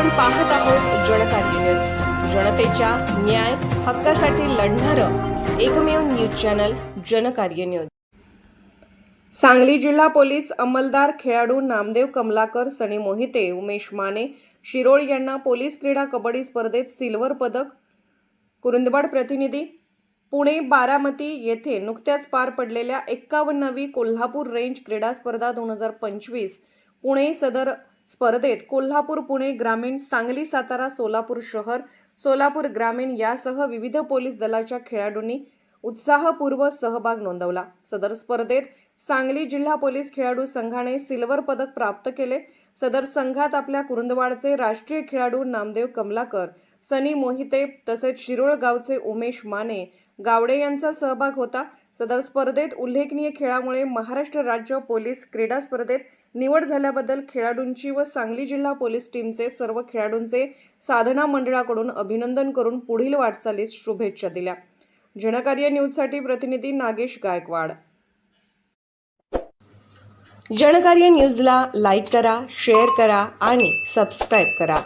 आपण पाहत आहोत जनकार्य न्यूज. जनतेच्या न्याय हक्कासाठी लढणारं एकमेव news channel Janakarya news. Sangli जिल्हा पोलीस अंमलदार खेळाडू नामदेव कमलाकर सनी मोहिते उमेश माने शिरोळ यांना पोलीस क्रीडा कबड्डी स्पर्धेत सिल्वर पदक. कुरुंदवाड प्रतिनिधी पुणे बारामती येथे नुकत्याच पार पडलेल्या एक्कावन्नावी कोल्हापूर रेंज क्रीडा स्पर्धा दोन हजार पंचवीस पुणे सदर स्पर्धेत कोल्हापूर पुणे ग्रामीण सांगली सातारा सोलापूर शहर सोलापूर ग्रामीण यासह विविध पोलीस दलाच्या खेळाडूंनी उत्साहपूर्व सहभाग नोंदवला. सदर स्पर्धेत सांगली जिल्हा पोलीस खेळाडू संघाने सिल्वर पदक प्राप्त केले. सदर संघात आपल्या कुरुंदवाडचे राष्ट्रीय खेळाडू नामदेव कमलाकर सनी मोहिते तसेच शिरोळ गावचे उमेश माने गावडे यांचा सहभाग होता. सदर स्पर्धेत उल्लेखनीय खेळामुळे महाराष्ट्र राज्य पोलीस क्रीडा स्पर्धेत निवड झाल्याबद्दल खेळाडूंची व सांगली जिल्हा पोलीस टीमचे सर्व खेळाडूंचे साधना मंडळाकडून अभिनंदन करून पुढील वाटचालीस शुभेच्छा दिल्या. जनकार्य न्यूजसाठी प्रतिनिधी नागेश गायकवाड. जनकार्य न्यूजला लाईक करा शेअर करा आणि सबस्क्राईब करा.